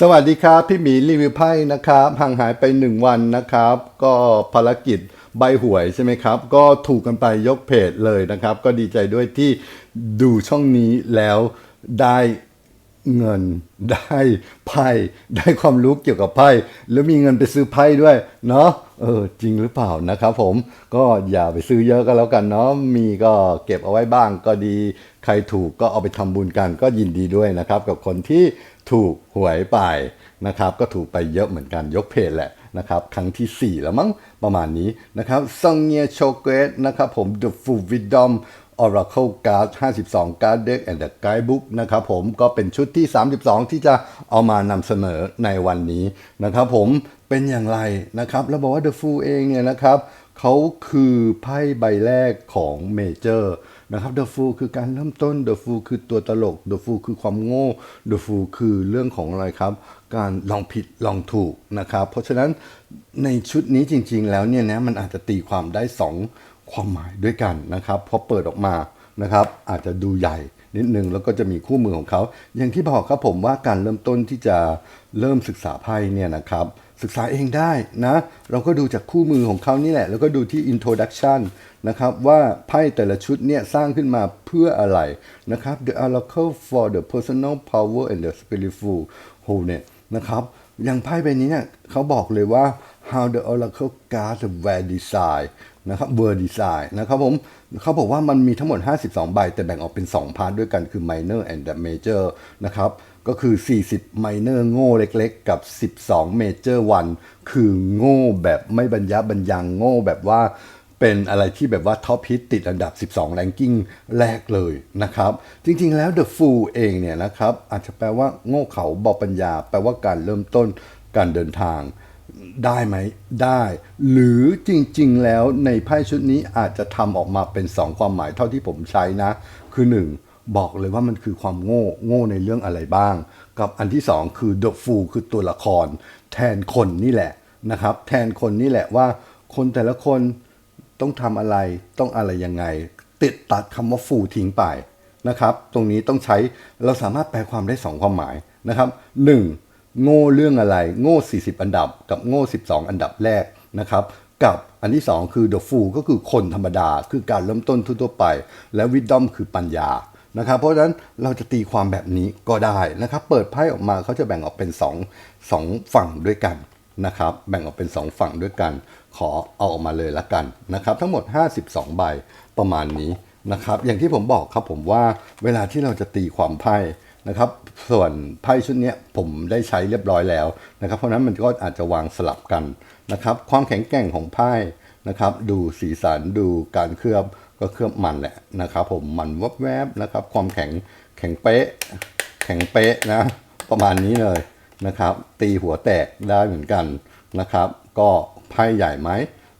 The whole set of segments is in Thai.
สวัสดีครับ พี่หมีรีวิวไพ่นะครับห่างหายไป 1 วันนะครับ ก็ภารกิจใบหวยใช่ไหมครับ ก็ถูกกันไปยกเพจเลยนะครับ ก็ดีใจด้วยที่ดูช่องนี้แล้วได้เงินได้ไพ่ได้ความรู้เกี่ยวกับไพ่แล้วมีเงินไปซื้อไพ่ด้วยเนาะเออจริงหรือเปล่านะครับผมก็อย่าไปซื้อเยอะก็แล้วกันเนาะมีก็เก็บเอาไว้บ้างก็ดี ใครถูกก็เอาไปทำบุญกันก็ยินดีด้วยนะครับ กับคนที่ ถูกหวยไปนะครับก็ถูกไปเยอะเหมือนกันยกเพจแหละนะครับครั้งที่ 4 แล้วมั้งประมาณนี้นะครับซังเงียโชเกตนะครับผม The Full Wisdom Oracle Card 52 Card Deck and the Guidebook นะครับผมก็เป็นชุดที่ 32 ที่จะเอามานำเสนอในวันนี้นะครับผมเป็นอย่างไรนะครับแล้วบอกว่า The Fool เองเนี่ยนะครับเขาคือไพ่ใบแรกของเมเจอร์ นะครับ The Fool คือการเริ่มต้น The Fool คือตัวตลก The Fool คือความโง่ The Fool คือเรื่องของอะไรครับ การลองผิดลองถูกนะครับ เพราะฉะนั้นในชุดนี้จริง ๆ แล้วเนี่ยนะมันอาจจะตีความได้สองความหมายด้วยกันนะครับพอเปิดออกมานะครับอาจจะดูใหญ่นิดนึงแล้วก็จะมีคู่มือของเขา อย่างที่บอกครับผมว่าการเริ่มต้นที่จะเริ่มศึกษาไพ่เนี่ยนะครับ ศึกษาเองได้นะ เราก็ดูจากคู่มือของเขานี่แหละ แล้วก็ดูที่ introduction นะครับ ว่าไพ่แต่ละชุดเนี่ยสร้างขึ้นมาเพื่ออะไรนะครับ the oracle for the personal power and the spiritual wholeness นะครับอย่างไพ่ใบนี้เนี่ยเขาบอกเลยว่า how the oracle cards were designed นะครับ were designed นะครับผมเขาบอกว่ามันมีทั้งหมด 52 ใบ แต่แบ่งออกเป็น 2 พาร์ทด้วยกันคือ minor and the major นะครับ ก็คือ 40 minor โง่เล็กๆ กับ 12 major one คือโง่แบบไม่บรรยะบรรยังโง่แบบว่าเป็นอะไรที่แบบว่าท็อปฮิตติดอันดับ 12 แรงกิ้งแรกเลยนะครับ จริงๆแล้ว The Fool เองเนี่ยนะครับ อาจจะแปลว่าโง่เขาเบาปัญญา แปลว่าการเริ่มต้นการเดินทาง ได้ไหมได้ หรือจริงๆแล้วในไพ่ชุดนี้อาจจะทำออกมาเป็น 2 ความหมายเท่าที่ผมใช้นะ คือ 1 บอกเลยว่ามันคือความโง่ โง่ในเรื่องอะไรบ้าง กับอันที่ 2 คือ The Fool คือตัวละคร แทนคนนี่แหละนะครับ แทนคนนี่แหละว่า คนแต่ละคนต้องทำอะไรต้องอะไรยังไง ติดตัดคำว่าฟูทิ้งไปนะครับ ตรงนี้ต้องใช้เราสามารถแปลความได้ 2 ความหมายนะครับ 1. โง่เรื่องอะไร โง่ 40 อันดับ กับโง่ 12 อันดับแรกนะครับ กับอันที่ 2 คือ the fool ก็คือคนธรรมดา คือการเริ่มต้นทั่วไป และ wisdom คือปัญญานะครับ เพราะฉะนั้นเราจะตีความแบบนี้ก็ได้นะครับ เปิดไพ่ออกมาเขาจะแบ่งออกเป็น 2 2 ฝั่งด้วยกันนะครับ แบ่งออกเป็น 2 ฝั่งด้วยกัน ขอเอาออกมาเลยละกันนะครับ ทั้งหมด 52 ใบประมาณนี้นะครับ อย่างที่ผมบอกครับผมว่าเวลาที่เราจะตีความไพ่ นะครับ ส่วนไพ่ชุดนี้ผมได้ใช้เรียบร้อยแล้วนะครับ เพราะนั้นมันก็อาจจะวางสลับกันนะครับ ความแข็งแกร่งของไพ่นะครับ ดูสีสันดูการเคลือบก็เคลือบมันแหละนะครับผมมันวับแวบนะครับ ความแข็งแข็งเป๊ะ แข็งเป๊ะนะ ประมาณนี้เลยนะครับ ตีหัวแตกได้เหมือนกันนะครับ ก็ไพ่ใหญ่ไหม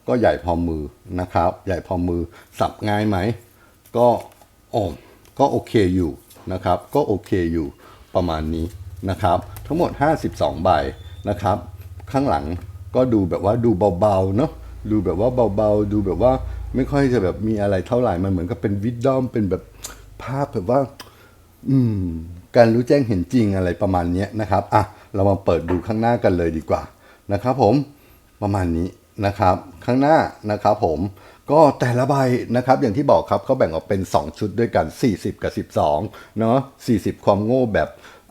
ก็ใหญ่พอมือนะครับ ใหญ่พอมือสับง่ายไหมก็โอ้ก็โอเคอยู่ นะครับก็โอเคอยู่ประมาณนี้นะครับ ทั้งหมด 52 ใบนะครับ ข้างหลังก็ดูแบบว่าดูเบาๆเนาะดูแบบว่าเบาๆ ดูแบบว่าไม่ค่อยจะแบบมีอะไรเท่าไหร่มันเหมือนกับเป็นวิดดอมเป็นแบบภาพแบบว่า อืม การรู้แจ้งเห็นจริงอะไรประมาณนี้นะครับอะเรามาเปิดดูข้างหน้ากันเลยดีกว่านะครับ ผมประมาณนี้นะครับ ข้างหน้านะครับ ผม ก็แต่ละใบนะครับอย่างที่บอกครับเขาแบ่งออกเป็น 2 ชุดด้วยกัน 40 กับ 12 เนาะ40 ความโง่แบบ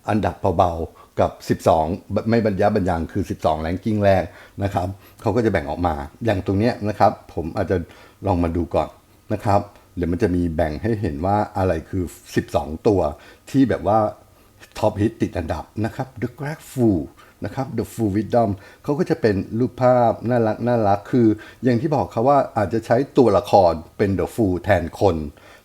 อันดับเบาๆกับ 12 ไม่บรรยะบรรยังคือ 12 แรงกิ้งแรกนะครับเขาก็จะแบ่งออกมาอย่างตรงเนี้ยนะครับ ผมอาจจะลองมาดูก่อนนะครับ เดี๋ยวมันจะมีแบ่งให้เห็นว่าอะไรคือ 12 ตัวที่แบบว่าท็อปฮิตติดอันดับนะครับ The Greg Fool นะครับ The Full Wisdom เขาก็จะเป็นรูปภาพน่ารักน่ารักคือ อย่างที่บอกเขาว่าอาจจะใช้ตัวละครเป็น The Fool แทนคน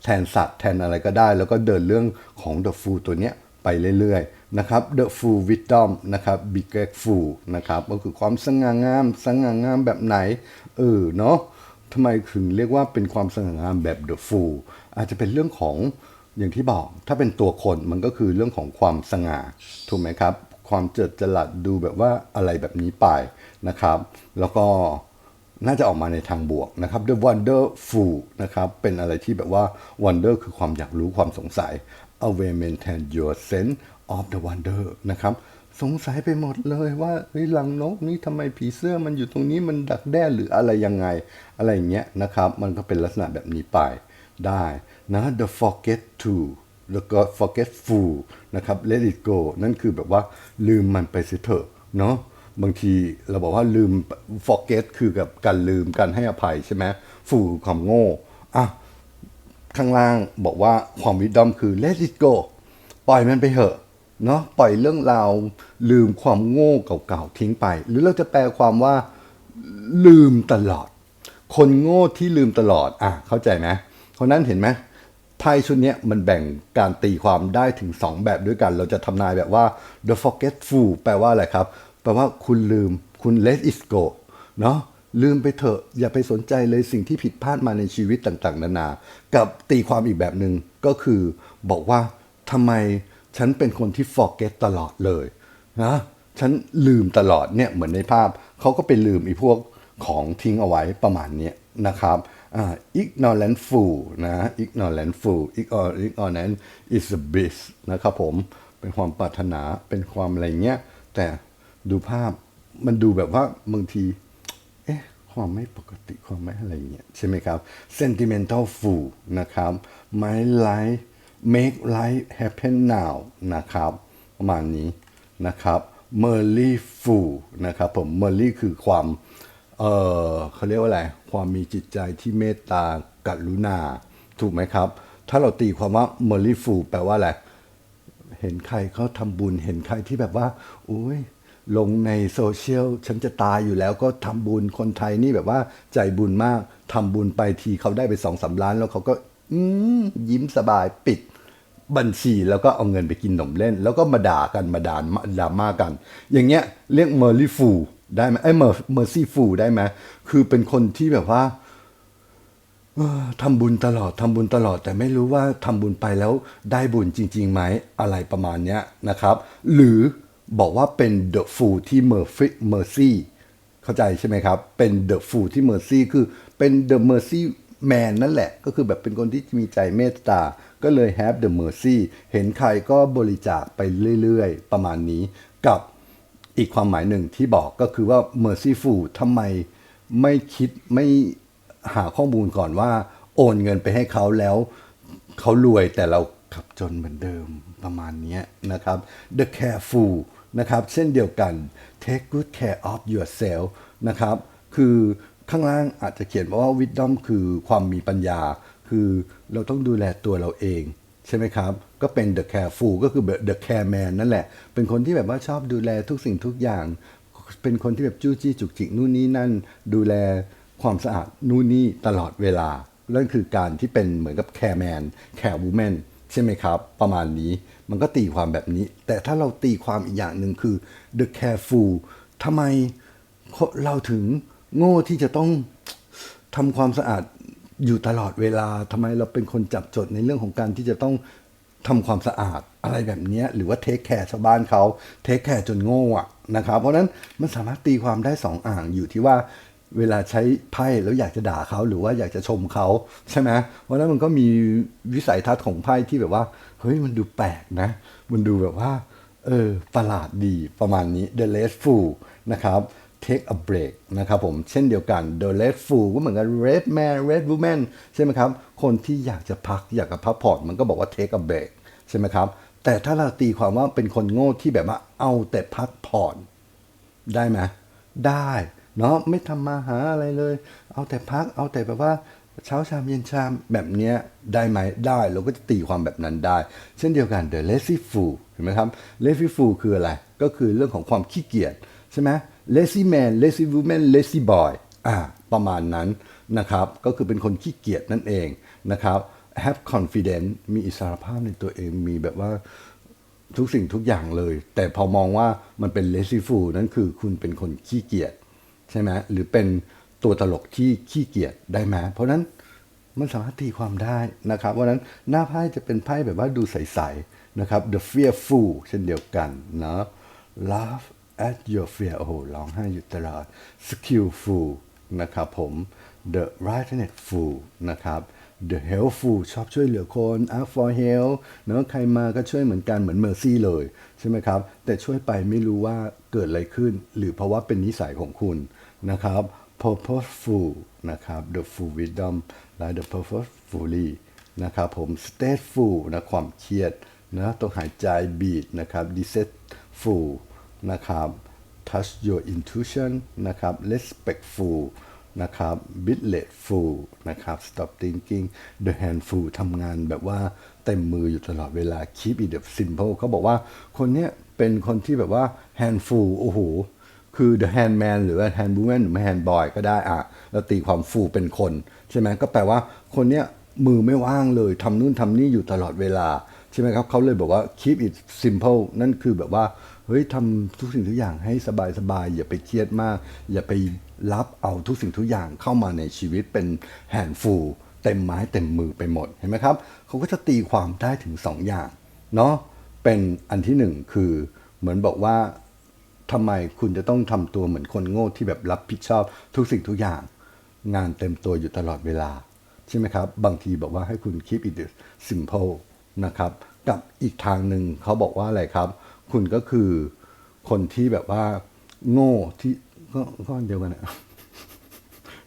แทนสัตว์ แทนอะไรก็ได้ แล้วก็เดินเรื่องของ The Fool ตัวเนี้ยไปเรื่อยๆนะครับ The Full Wisdom นะครับ Big Egg Fool นะครับก็คือความสง่างามสง่างามแบบไหนเออเนาะทำไมถึงเรียกว่าเป็นความสง่างามแบบ The Fool อาจจะเป็นเรื่องของอย่างที่บอกถ้าเป็นตัวคนมันก็คือเรื่องของความสง่าถูกไหมครับ ความเจิดจรัสดูแบบว่าอะไรแบบนี้ไปนะครับ แล้วก็น่าจะออกมาในทางบวกนะครับ The Wonderful นะครับเป็นอะไรที่แบบว่า Wonder คือความอยากรู้ความสงสัย Away maintain your sense of the wonder นะครับสงสัยไปหมดเลยว่าเฮ้ยลังนกนี่ทำไมผีเสื้อมันอยู่ตรงนี้มันดักแด้หรืออะไรยังไง อะไรอย่างเงี้ยนะครับ มันก็เป็นลักษณะแบบนี้ไปได้นะ the forget to แล้วก็ forgetful นะครับ let it go นั่นคือแบบว่าลืมมันไปเสียเถอะเนาะบางทีเราบอกว่าลืม forget คือกับการลืมการให้อภัยใช่ไหมฟูความโง่อะข้างล่างบอกว่าความวิดอมคือ let it go ปล่อยมันไปเถอะเนาะปล่อยเรื่องราวลืมความโง่เก่าๆทิ้งไป หรือเราจะแปลความว่าลืมตลอด คนโง่ที่ลืมตลอดอะเข้าใจไหมเพราะนั้นเห็นไหม ไพ่ชุดนี้มันแบ่งการตีความได้ถึง 2 แบบด้วยกัน เราจะทำนายแบบว่า the forgetful แปลว่าอะไรครับ แปลว่าคุณลืม คุณ let it go เนาะลืมไปเถอะอย่าไปสนใจเลยสิ่งที่ผิดพลาดมาในชีวิตต่างๆ นานา กับตีความอีกแบบหนึ่งก็คือบอกว่าทำไมฉันเป็นคนที่ forget ตลอดเลยนะฉันลืมตลอดเนี่ยเหมือนในภาพเขาก็ไปลืมอีพวกของทิ้งเอาไว้ประมาณนี้นะครับ ignorant fool นะ ignorant fool ignorant is a bliss นะครับผม เป็นความปรารถนา เป็นความอะไรเงี้ย แต่ดูภาพมันดูแบบว่าบางที เอ๊ะ ความไม่ปกติ ความไม่อะไรเงี้ยใช่ไหมครับ sentimental fool นะครับ my life make life happen now นะครับ ประมาณนี้นะครับ merly fool นะครับผม merly คือความ เออเขาเรียกว่าอะไร ความมีจิตใจที่เมตตากรุณา ถูกไหมครับ ถ้าเราตีความว่า merly fool แปลว่าอะไรเห็นใครเขาทำบุญเห็นใครที่แบบว่าโอ้ยลงในโซเชียลฉันจะตายอยู่แล้วก็ทำบุญคนไทยนี่แบบว่าใจบุญมากทำบุญไปทีเขาได้ไปสองสาล้าน แล้วเขาก็อืยิ้มสบายปิดบัญชีแล้วก็เอาเงินไปกินขนมเล่น แล้วก็มาด่ากันมาด่าด่ามากัน อย่างเงี้ยเรียก mercy fool ได้ไหมไอ้ mer- mercy fool ได้ไหมคือเป็นคนที่แบบว่าเออทำบุญตลอดทำบุญตลอด แต่ไม่รู้ว่าทำบุญไปแล้วได้บุญจริงๆไหมอะไรประมาณเนี้ยนะครับ หรือบอกว่าเป็น the fool ที่ mercy mercy เข้าใจใช่ไหมครับ เป็น the fool ที่ mercy คือเป็น the mercy man นั่นแหละ ก็คือแบบเป็นคนที่มีใจเมตตา ก็เลย have the mercy เห็นใครก็บริจาคไปเรื่อยๆ ประมาณนี้กับ อีกความหมายหนึ่งที่บอกก็คือว่า merciful ทำไมไม่คิดไม่หาข้อมูลก่อนว่า โอนเงินไปให้เขาแล้ว เขารวยแต่เราขับจนเหมือนเดิมประมาณนี้นะครับ the careful นะครับ เช่นเดียวกัน take good care of yourself นะครับ คือข้างล่างอาจจะเขียนว่า wisdom คือความมีปัญญา คือเราต้องดูแลตัวเราเอง ใช่ไหมครับ ก็เป็น the careful ก็คือแบบ the care man นั่นแหละ เป็นคนที่แบบว่าชอบดูแลทุกสิ่งทุกอย่าง เป็นคนที่แบบจู้จี้จุกจิกนู่นนี่นั่น ดูแลความสะอาดนู่นนี่ตลอดเวลา นั่นคือการที่เป็นเหมือนกับ care man care woman ใช่ไหมครับ ประมาณนี้มันก็ตีความแบบนี้ แต่ถ้าเราตีความอีกอย่างหนึ่งคือ the careful ทำไมเราถึงโง่ที่จะต้องทำความสะอาด อยู่ตลอดเวลาทำไมเราเป็นคนจับจดในเรื่องของการที่จะต้องทำความสะอาดอะไรแบบนี้หรือว่าเทคแคร์ชาวบ้านเขาเทคแคร์จนโง่อะนะครับเพราะนั้นมันสามารถตีความได้สองอ่างอยู่ที่ว่าเวลาใช้ไพ่แล้วอยากจะด่าเขาหรือว่าอยากจะชมเขาใช่ไหมเพราะฉะนั้นมันก็มีวิสัยทัศน์ของไพ่ที่แบบว่าเฮ้ยมันดูแปลกนะ มันดูแบบว่าเออประหลาดดีประมาณนี้ The Last Fool นะครับ Take a break นะครับผมเช่นเดียวกัน The Red Fool ก็เหมือนกัน Red Man Red Woman ใช่ไหมครับ คนที่อยากจะพักอยากจะพักผ่อนมันก็บอกว่า Take a break ใช่ไหมครับ แต่ถ้าเราตีความว่าเป็นคนโง่ที่แบบว่าเอาแต่พักผ่อนได้ไหมได้เนาะไม่ทำมาหาอะไรเลย เอาแต่พักเอาแต่แบบว่าเช้าชามเย็นชามแบบเนี้ยได้ไหมได้เราก็จะตีความแบบนั้นได้ เช่นเดียวกัน the lazy fool เห็นไหมครับ lazy fool คืออะไร ก็คือเรื่องของความขี้เกียจใช่ไหม lazy man lazy woman lazy boy อ่าประมาณนั้นนะครับ ก็คือเป็นคนขี้เกียจนั่นเองนะครับ have confidence มีอิสรภาพในตัวเองมีแบบว่าทุกสิ่งทุกอย่างเลย แต่พอมองว่ามันเป็น lazy fool นั่นคือคุณเป็นคนขี้เกียจใช่ไหมหรือเป็นตัวตลกที่ขี้เกียจได้ไหมเพราะนั้นมันสามารถตีความได้นะครับเพราะนั้นหน้าไพ่จะเป็นไพ่แบบว่าดูใสๆนะครับ the fearful เช่นเดียวกันนะ laugh at your fear โอ้โหร้องไห้อยู่ตลอด skillful นะครับผม the right fool นะครับ the helpful ชอบช่วยเหลือคน ask for help เนอะใครมาก็ช่วยเหมือนกันเหมือน mercy เลย ใช่ไหมครับ แต่ช่วยไปไม่รู้ว่าเกิดอะไรขึ้น หรือเพราะว่าเป็นนิสัยของคุณนะครับ purposeful นะครับ the full wisdom และ the purposefully นะครับผม stateful นะความเครียดนะต้องหายใจ beat นะครับ deceitful นะครับ touch your intuition นะครับ respectful นะครับ bitletful นะครับ stop thinking the handful ทำงานแบบว่าเต็มมืออยู่ตลอดเวลา keep it simple เขาบอกว่าคนเนี้ยเป็นคนที่แบบว่า handful โอ้โห คือ the handman หรือว่า hand woman หรือ hand boy ก็ได้อะเราตีความ full เป็นคน ใช่ไหมก็แปลว่าคนเนี้ยมือไม่ว่างเลยทำนู่นทำนี่อยู่ตลอดเวลา ใช่ไหมครับเขาเลยบอกว่า keep it simple นั่นคือแบบว่า เฮ้ยทำทุกสิ่งทุกอย่างให้สบายสบายๆอย่าไปเครียดมาก อย่าไปรับเอาทุกสิ่งทุกอย่างเข้ามาในชีวิตเป็นแฮนฟูเต็มไม้เต็มมือไปหมดเห็นไหมครับเขาก็จะตีความได้ถึงสองอย่างเนาะเป็นอันที่หนึ่งคือเหมือนบอกว่าทำไมคุณจะต้องทำตัวเหมือนคนโง่ที่แบบรับผิดชอบทุกสิ่งทุกอย่าง งานเต็มตัวอยู่ตลอดเวลา ใช่ไหมครับ บางทีบอกว่าให้คุณ keep it simple นะครับ กับอีกทางหนึ่งเขาบอกว่าอะไรครับ คุณก็คือคนที่แบบว่า โง่ที่ก็ก็อันเดียวกันอะ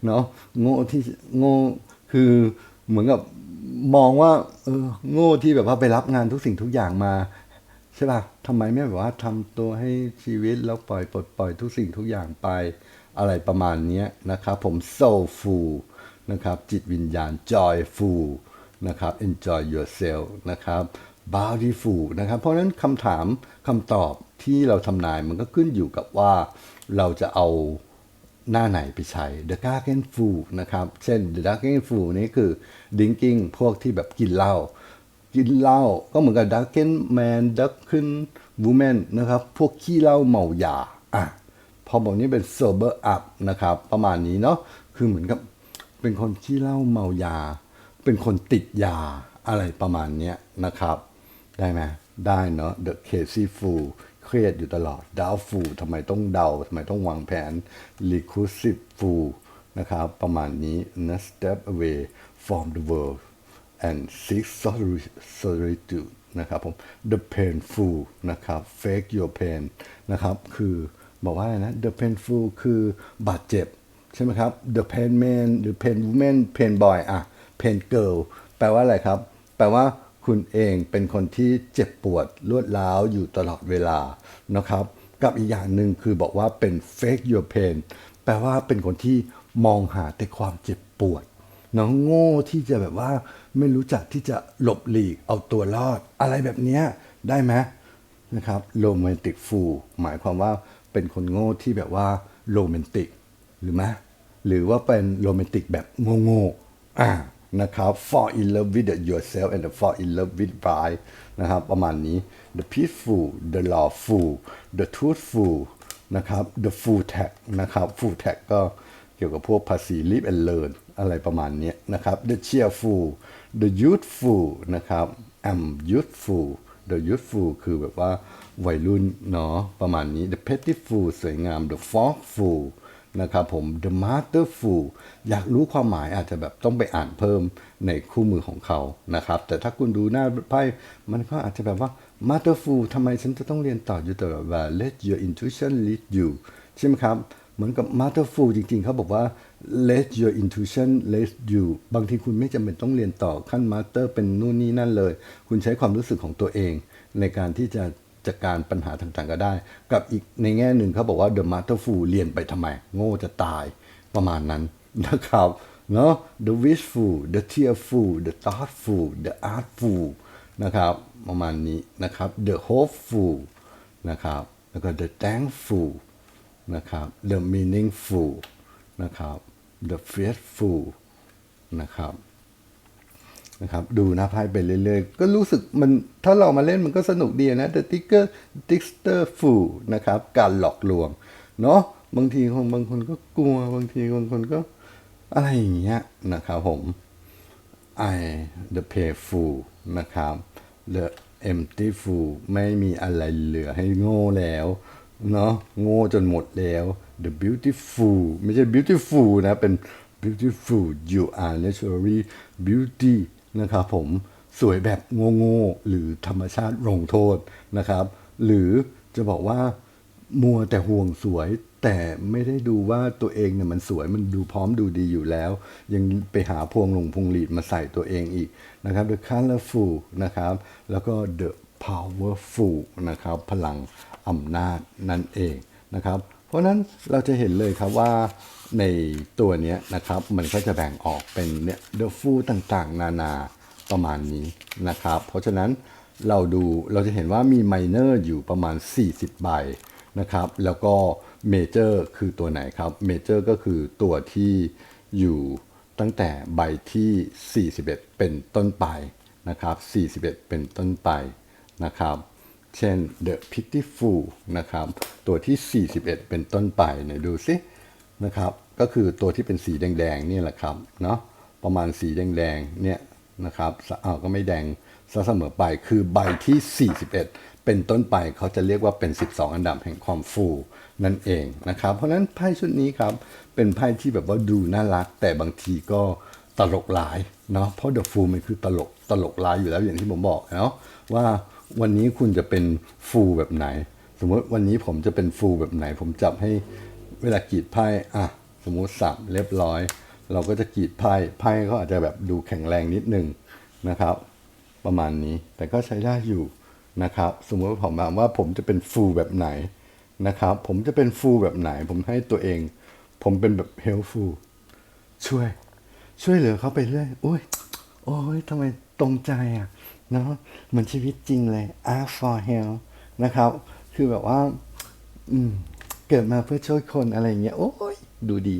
เนาะโง่ที่โง่คือเหมือนกับมองว่า เออ โง่ที่แบบว่าไปรับงานทุกสิ่งทุกอย่างมาใช่ป่ะทำไมไม่แบบว่าทำตัวให้ชีวิตแล้วปล่อยปลดปล่อยทุกสิ่งทุกอย่างไปอะไรประมาณนี้นะครับ ผม soulful นะครับ จิตวิญญาณ joyful นะครับ enjoy yourself นะครับ bountiful นะครับ เพราะฉะนั้นคำถามคำตอบที่เราทำนายมันก็ขึ้นอยู่กับว่าเราจะเอาหน้าไหนไปใช้ The Darken Fool นะครับ เช่น The Darken Fool นี่คือ drinking พวกที่แบบกินเหล้า กินเหล้าก็เหมือนกับ Darken Man Darken Woman นะครับ พวกขี้เหล้าเมายา อะ พอบอกนี้เป็น sober up นะครับ ประมาณนี้เนาะ คือเหมือนกับเป็นคนขี้เหล้าเมายา เป็นคนติดยาอะไรประมาณนี้นะครับ ได้ไหมได้เนาะ The Crazy Fool เครียดอยู่ตลอด Doubtful ทำไมต้องเดาทำไมต้องวางแผน Reclusive Fool นะครับ ประมาณนี้นะ Step away from the world and seek soli- solitude นะครับผม The Painful นะครับ Fake your pain นะครับ คือบอกว่าอะไรนะ The Painful คือบาดเจ็บ ใช่ไหมครับ The Pain Man หรือ Pain Woman Pain Boy อะ Pain Girl แปลว่าอะไรครับ แปลว่า คุณเองเป็นคนที่เจ็บปวดรวดร้าวอยู่ตลอดเวลานะครับ กับอีกอย่างหนึ่งคือบอกว่าเป็น fake your pain แปลว่าเป็นคนที่มองหาแต่ความเจ็บปวดน้องโง่ที่จะแบบว่าไม่รู้จักที่จะหลบหลีกเอาตัวรอด อะไรแบบนี้ได้ไหมนะครับโรแมนติกฟูหมายความว่าเป็นคนโง่ที่แบบว่าโรแมนติกหรือไหมหรือว่าเป็นโรแมนติกแบบโง่ๆอ่า นะครับ fall in love with yourself and fall in love with life นะครับ ประมาณนี้ the peaceful the lawful the truthful นะครับ the full tag นะครับ full tag ก็เกี่ยวกับพวกภาษี live and learn อะไรประมาณนี้นะครับ the cheerful the youthful นะครับ am youthful the youthful คือแบบว่าวัยรุ่นเนาะประมาณนี้ the pitiful สวยงาม the thoughtful นะครับผม the masterful อยากรู้ความหมายอาจจะแบบต้องไปอ่านเพิ่มในคู่มือของเขานะครับ แต่ถ้าคุณดูหน้าไพ่มันก็อาจจะแบบว่า masterful ทำไมฉันจะต้องเรียนต่ออยู่ตลอดเวลา let your intuition lead you ใช่ไหมครับ เหมือนกับ masterful จริงๆ เขาบอกว่า let your intuition lead you บางทีคุณไม่จำเป็นต้องเรียนต่อขั้น master เป็นนู่นนี่นั่นเลย คุณใช้ความรู้สึกของตัวเอง ในการที่จะ จัดการปัญหาต่างๆ ก็ได้ กับอีกในแง่หนึ่งเขาบอกว่า the masterful เรียนไปทำไม โง่จะตายประมาณนั้นนะครับเนาะ the wishful the tearful the thoughtful the artful นะครับประมาณนี้นะครับ the hopeful นะครับแล้วก็ the thankful นะครับ the meaningful นะครับ the faithful นะครับ นะครับดูน้าไพ่ไปเรื่อยๆ ก็รู้สึกมันถ้าเรามาเล่นมันก็สนุกดีนะ the ticker ticker fool นะครับ การหลอกลวง เนาะบางทีของบางคนก็กลัว บางทีบางคนก็อะไรอย่างเงี้ยนะครับผม I the payful นะครับ the empty fool ไม่มีอะไรเหลือให้โง่แล้ว เนาะโง่จนหมดแล้ว the beautiful ไม่ใช่ beautiful นะ เป็น beautiful you are naturally beauty นะครับผมสวยแบบโง่ๆหรือธรรมชาติลงโทษนะครับ หรือจะบอกว่ามัวแต่ห่วงสวยแต่ไม่ได้ดูว่าตัวเองเนี่ยมันสวยมันดูพร้อมดูดีอยู่แล้ว ยังไปหาพวงหลงพวงหลีดมาใส่ตัวเองอีกนะครับ the colorful นะครับ แล้วก็ the powerful นะครับ พลังอำนาจนั่นเองนะครับ เพราะฉะนั้นเราจะเห็นเลยครับว่า ในตัวนี้นะครับ มันก็จะแบ่งออกเป็นเนี่ย the full ต่างๆ นานาประมาณนี้นะครับ เพราะฉะนั้นเราดูเราจะเห็นว่ามีไมเนอร์อยู่ประมาณ 40 ใบนะครับ แล้วก็เมเจอร์คือตัวไหนครับเมเจอร์ก็คือตัวที่อยู่ตั้งแต่ใบที่ 41 เป็นต้นไปนะครับ 41 เป็นต้นไปนะครับ เช่น The Pitiful นะครับ ตัวที่ 41 เป็นต้นไปเนี่ยดูสิ นะครับ ก็คือตัวที่เป็นสีแดงๆนี่แหละครับเนาะประมาณสีแดงๆเนี่ยนะครับสอ้าวก็ไม่แดงซะเสมอไปคือใบที่ 41 เป็นต้นไปเขาจะเรียกว่าเป็น 12 อันดับแห่งความฟูนั่นเองนะครับ เพราะฉะนั้นไพ่ชุดนี้ครับเป็นไพ่ที่แบบว่าดูน่ารัก แต่บางทีก็ตลกร้ายเนาะเพราะ The Fool มันคือตลกตลกร้ายอยู่แล้วอย่างที่ผมบอกเนาะว่าวันนี้คุณจะเป็นฟูแบบไหน สมมติวันนี้ผมจะเป็นฟูแบบไหน ผมจับให้ เวลากรีดไพ่อะสมมุติสับเรียบร้อย เราก็จะกรีดไพ่ไพ่ก็อาจจะแบบดูแข็งแรงนิดนึงนะครับ ประมาณนี้แต่ก็ใช้ได้อยู่นะครับ สมมติว่าผมถามว่าผมจะเป็นฟูแบบไหนนะครับ ผมจะเป็นฟูแบบไหน ผมให้ตัวเอง ผมเป็นแบบเฮลฟูช่วย ช่วยเหลือเขาไปเรื่อยโอ้ยโอ้ยทำไมตรงใจอะเนาะเหมือนชีวิตจริงเลย ask for help นะครับ คือแบบว่า อืม เกิดมาเพื่อช่วยคนอะไรอย่างเงี้ย โอ้ยดูดี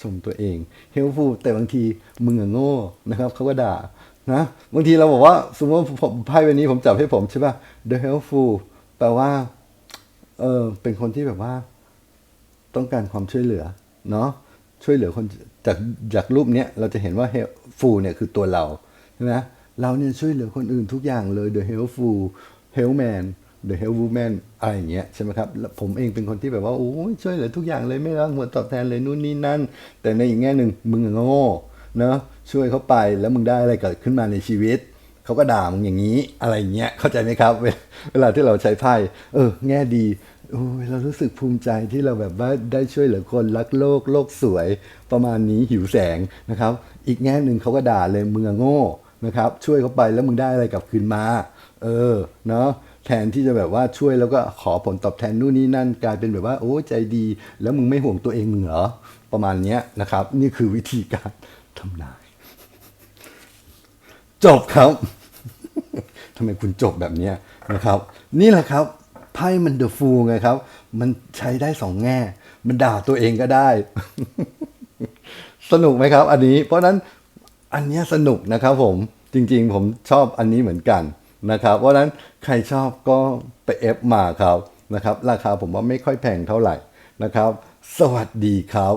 ชมตัวเอง helpful แต่บางทีมึงอะโง่นะครับเขาก็ด่านะบางทีเราบอกว่า สมมติว่าผมไพ่ใบนี้ผมจับให้ผมใช่ป่ะ the helpful แปลว่า เออเป็นคนที่แบบว่า ต้องการความช่วยเหลือ เนาะช่วยเหลือคนจากจากรูปเนี้ยเราจะเห็นว่า helpful เนี่ยคือตัวเราใช่ไหมเราเนี่ยช่วยเหลือคนอื่นทุกอย่างเลย the helpful helpman the help woman อะไรอย่างเงี้ยใช่ไหมครับแล้วผมเองเป็นคนที่แบบว่าโอ้ยช่วยเหลือทุกอย่างเลยไม่รับผลตอบแทนเลยนู่นนี่นั่น แต่ในอีกแง่หนึ่งมึงอโง่เนาะช่วยเขาไปแล้วมึงได้อะไรเกิดขึ้นมาในชีวิตเขาก็ด่ามึงอย่างนี้อะไรเงี้ยเข้าใจไหมครับ เวลาที่เราใช้ไพ่เออ แง่ดีโอ้ยเรารู้สึกภูมิใจที่เราแบบว่าได้ช่วยเหลือคนรักโลกโลกสวยประมาณนี้หิวแสงนะครับ อีกแง่หนึ่งเขาก็ด่าเลยมึงอโง่นะครับ ช่วยเขาไปแล้วมึงได้อะไรกลับคืนมา เออเนาะ แทนที่จะแบบว่าช่วยแล้วก็ขอผลตอบแทนนู่นนี่นั่นกลายเป็นแบบว่าโอ้ใจดี แล้วมึงไม่ห่วงตัวเองมึงเหรอประมาณนี้นะครับ นี่คือวิธีการทำนาย จบครับทำไมคุณจบแบบนี้นะครับ นี่แหละครับไพ่มันเดอะฟูไงครับ มันใช้ได้สองแง่ มันด่าตัวเองก็ได้ สนุกไหมครับ อันนี้ เพราะนั้นอันนี้สนุกนะครับผมจริงๆ ผมชอบอันนี้เหมือนกัน นะครับเพราะฉะนั้นใครชอบก็ไปเอฟมาครับนะครับ ราคาผมว่าไม่ค่อยแพงเท่าไหร่นะครับ สวัสดีครับ